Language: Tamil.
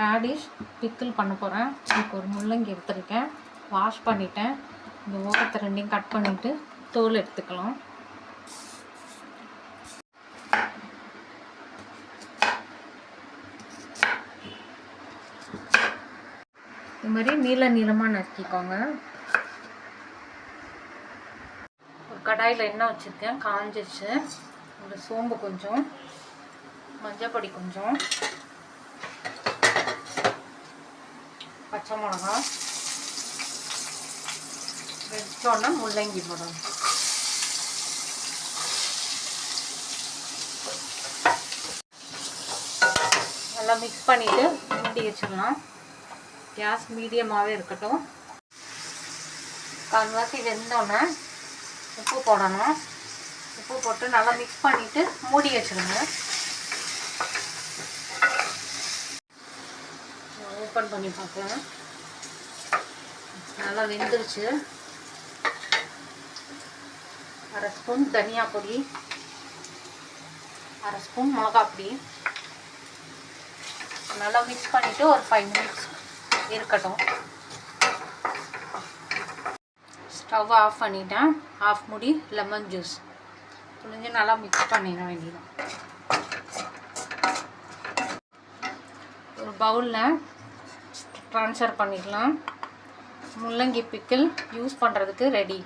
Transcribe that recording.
ரேடிஷ் பிக்கிள் பண்ண போகிறேன் இதுக்கு ஒரு முள்ளங்கி எடுத்துருக்கேன். வாஷ் பண்ணிட்டேன். இந்த ஓரத்தை ரெண்டையும் கட் பண்ணிவிட்டு தோல் எடுத்துக்கலாம். இது மாதிரி நீள நீளமாக நறுக்கிக்கோங்க. ஒரு கடாயில் எண்ணெய் வச்சுருக்கேன். காஞ்சிச்சு ஒரு சோம்பு கொஞ்சம் மஞ்சள் பொடி கொஞ்சம். பச்சை மிளகா வெச்சோன்னா முள்ளங்கி போடணும் நல்லா மிக்ஸ் பண்ணிவிட்டு மூடி வச்சிடலாம். கேஸ் மீடியமாகவே இருக்கட்டும். கால்வாசி வெந்தோன்னே உப்பு போடணும். உப்பு போட்டு நல்லா மிக்ஸ் பண்ணிவிட்டு மூடி வச்சுருங்க ஓப்பன் பண்ணி பார்க்கலாம் நல்லா வெந்துருச்சு. அரை ஸ்பூன் தனியா பொடி அரை ஸ்பூன் மிளகா பொடி. நல்லா மிக்ஸ் பண்ணிவிட்டு ஒரு ஃபைவ் மினிட்ஸ் இருக்கட்டும். ஸ்டவ் ஆஃப் பண்ணிட்டேன். ஆஃப் முடி லெமன் ஜூஸ் புளிஞ்சு நல்லா மிக்ஸ் பண்ணிட வேண்டியதான் ஒரு பவுலில் ட்ரான்ஸ்ஃபர் பண்ணிடலாம். முள்ளங்கி பிக்கிள் யூஸ் பண்ணுறதுக்கு ரெடி